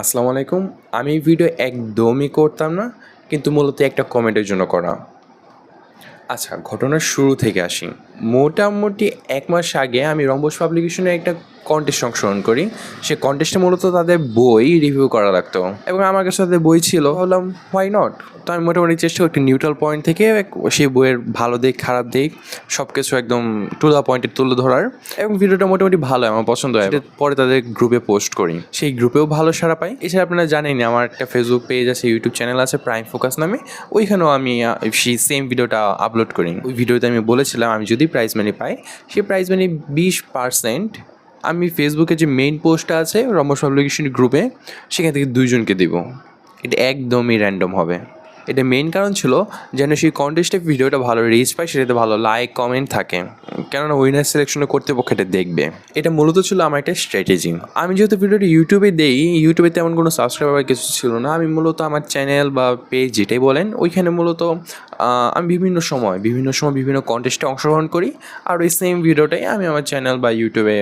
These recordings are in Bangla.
আসসালামু আলাইকুম। আমি ভিডিও একদমই করতাম না, কিন্তু মূলত একটা কমেন্টের জন্য করা। আচ্ছা ঘটনার শুরু থেকে আসি। মোটামুটি এক মাস আগে আমি রম্বস পাবলিকেশনে একটা কন্টেস্ট অংশগ্রহণ করি। সে কন্টেস্টে মূলত তাদের বই রিভিউ করা লাগতো। এবং আমার কাছে তাদের বই ছিল। ভাবলাম হোয়াই নট তো আমি মোটামুটি চেষ্টা করি একটি নিউট্রাল পয়েন্ট থেকে সেই বইয়ের ভালো দিক, খারাপ দিক সব কিছু একদম টু দ্য পয়েন্টে তুলে ধরার। এবং ভিডিওটা মোটামুটি ভালো, আমার পছন্দ হয়। পরে তাদের গ্রুপে পোস্ট করি। সেই গ্রুপেও ভালো সাড়া পাই। এছাড়া আপনারা জানেনই, আমার একটা ফেসবুক পেজ আছে ইউটিউব চ্যানেল আছে প্রাইম ফোকাস নামে। ওইখানেও আমি সেই সেম ভিডিওটা আপলোড করি। ওই ভিডিওতে আমি বলেছিলাম, আমি যদি প্রাইজ মানি পাই, সেই প্রাইজ মানি বিশ পার্সেন্ট আমি ফেসবুকে যে মেইন পোস্টটা আছে রমস পাবলিকেশন গ্রুপে সেখান থেকে দুইজনকে দিব। এটা একদমই র্যান্ডম হবে। এটা মেইন কারণ ছিল, যেন সেই কন্টেস্টে ভিডিওটা ভালো রিচ পায়, সেটাতে ভালো লাইক কমেন্ট থাকে। কেননা উইনার সিলেকশনে কর্তৃপক্ষ এটা দেখবে। এটা মূলত ছিল আমার একটা স্ট্র্যাটেজি আমি যেহেতু ভিডিওটি ইউটিউবে দেই ইউটিউবে তেমন কোনো সাবস্ক্রাইবার কিছু ছিল না। আমি মূলত আমার চ্যানেল বা পেজ যেটাই বলেন, ওইখানে মূলত আমি বিভিন্ন সময় বিভিন্ন সময় বিভিন্ন কন্টেস্টে অংশগ্রহণ করি। আর ওই সেম ভিডিওটাই আমি আমার চ্যানেল বা ইউটিউবে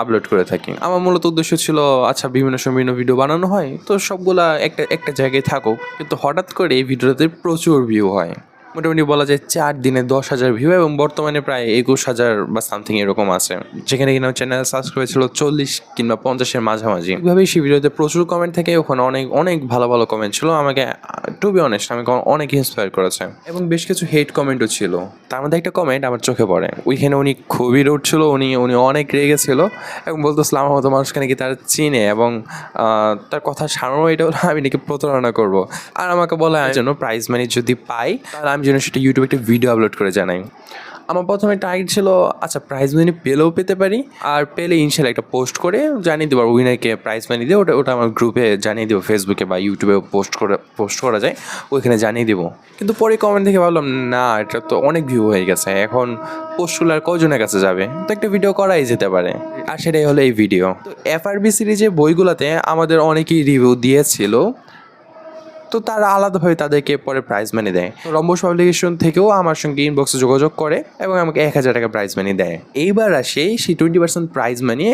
আপলোড করে থাকি। আমার মূলত উদ্দেশ্য ছিল আচ্ছা বিভিন্ন সময় বিভিন্ন ভিডিও বানানো হয়। তো সবগুলা একটা একটা জায়গায় থাকুক। কিন্তু হঠাৎ করে এই ভিডিওতে প্রচুর ভিউ হয়। মোটামুটি বলা যায় চার দিনে দশ হাজার ভিউ এবং বর্তমানে প্রায় একুশ হাজার বা সামথিং এরকম আছে। যেখানে কিনা চ্যানেল সাবস্ক্রাইব ছিল চল্লিশ কিংবা পঞ্চাশের মাঝামাঝি। এইভাবেই সেই ভিডিওতে প্রচুর কমেন্ট থেকে, ওখানে অনেক অনেক ভালো ভালো কমেন্ট ছিল। আমাকে টু বি অনেস্ট আমাকে অনেক ইন্সপায়ার করেছে। এবং বেশ কিছু হেট কমেন্টও ছিল। তার মধ্যে একটা কমেন্ট আমার চোখে পড়ে। ওইখানে উনি খুবই রুট ছিল, উনি উনি অনেক রেগে ছিল। এবং বলতেছিল আমার মতো মানুষকে নাকি তার চিনে এবং তার কথা সারানো এটা হলো আমি নাকি প্রতারণা করব। আর আমাকে বলা যেন প্রাইজ মানি যদি পাই, তাহলে আমি যেন সেটা ইউটিউবে একটা ভিডিও আপলোড করে জানাই। আমার প্রথমে টার্গেট ছিল আচ্ছা প্রাইজ মানি পেলেও পেতে পারি, আর পেলে ইনশাল্লাহ একটা পোস্ট করে জানিয়ে দেবো উইনারকে প্রাইজ মানি দিয়ে ওটা ওটা আমার গ্রুপে জানিয়ে দেবো ফেসবুকে বা ইউটিউবে পোস্ট করে পোস্ট করা যায়, ওইখানে জানিয়ে দেবো। কিন্তু পরে কমেন্ট থেকে ভাবলাম, না, এটা তো অনেক ভিউ হয়ে গেছে, এখন পোস্টগুলো আর কজনের কাছে যাবে? তো একটা ভিডিও করাই যেতে পারে, আর সেটাই হলো এই ভিডিও তো এফআরবি সিরিজের বইগুলোতে আমাদের অনেকেই রিভিউ দিয়েছিল তো তারা আলাদাভাবে তাদেরকে পরে প্রাইজ মানি দেয়। রম্বস পাবলিকেশন থেকেও আমার সঙ্গে ইনবক্সে যোগাযোগ করে এবং আমাকে এক হাজার টাকা প্রাইজ মানি দেয়। এইবার আসে সেই টোয়েন্টি পার্সেন্ট প্রাইজ মানি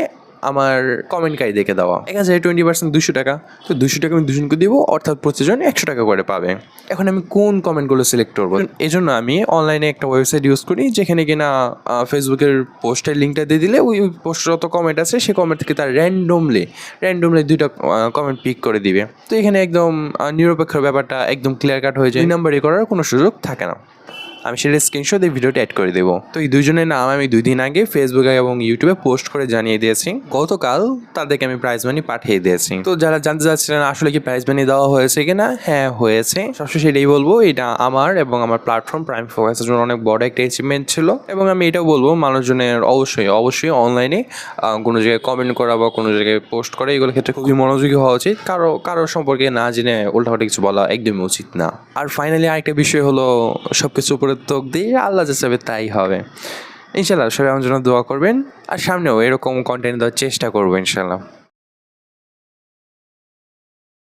আমার কমেন্টকারীদেরকে দেওয়া। এক হাজার টোয়েন্টি পার্সেন্ট দুশো টাকা। তো দুশো টাকা আমি দুজনকে দিব, অর্থাৎ প্রতিজন একশো টাকা করে পাবে। এখন আমি কোন কমেন্টগুলো সিলেক্ট করব? এই জন্য আমি অনলাইনে একটা ওয়েবসাইট ইউজ করি, যেখানে কিনা ফেসবুকের পোস্টের লিঙ্কটা দিয়ে দিলে ওই পোস্টের যত কমেন্ট আছে সেই কমেন্ট থেকে তার র্যান্ডমলি র্যান্ডমলি দুইটা কমেন্ট পিক করে দিবে। তো এখানে একদম নিরপেক্ষ ব্যাপারটা একদম ক্লিয়ার কাট হয়ে যায়। নাম্বারই করার কোনো সুযোগ থাকে না। আমি সেটা স্ক্রিনশট এই ভিডিওটা অ্যাড করে দেবো। তো এই দুজনের নাম আমি দুই দিন আগে ফেসবুকে এবং ইউটিউবে পোস্ট করে জানিয়ে দিয়েছি। গতকাল তাদেরকে আমি প্রাইজ মানি পাঠিয়ে দিয়েছি। তো যারা জানতে চাচ্ছিলেন আসলে কি প্রাইজ মানি দেওয়া হয়েছে কিনা হ্যাঁ হয়েছে। সবশেষে এটাই বলব, এটা আমার এবং আমার প্ল্যাটফর্ম প্রাইম ফোকাসের জন্য অনেক বড় একটা অ্যাচিভমেন্ট ছিল। এবং আমি এটাও বলব, মানুষজনের অবশ্যই অবশ্যই অনলাইনে কোনো জায়গায় কমেন্ট করা বা কোনো জায়গায় পোস্ট করা, এগুলোর ক্ষেত্রে খুবই মনোযোগী হওয়া উচিত। কারও কারও সম্পর্কে না জেনে উল্টাপাল্টা কিছু বলা একদমই উচিত না। আর ফাইনালি আরেকটা বিষয় হলো সব কিছু উপরে তোক দিয়ে আল্লাহ যা চাবে তাই হবে। ইনশাল্লাহ সবাই আমার জন্য দোয়া করবেন। আর সামনেও এরকম কন্টেন্ট দেওয়ার চেষ্টা করব ইনশাল্লাহ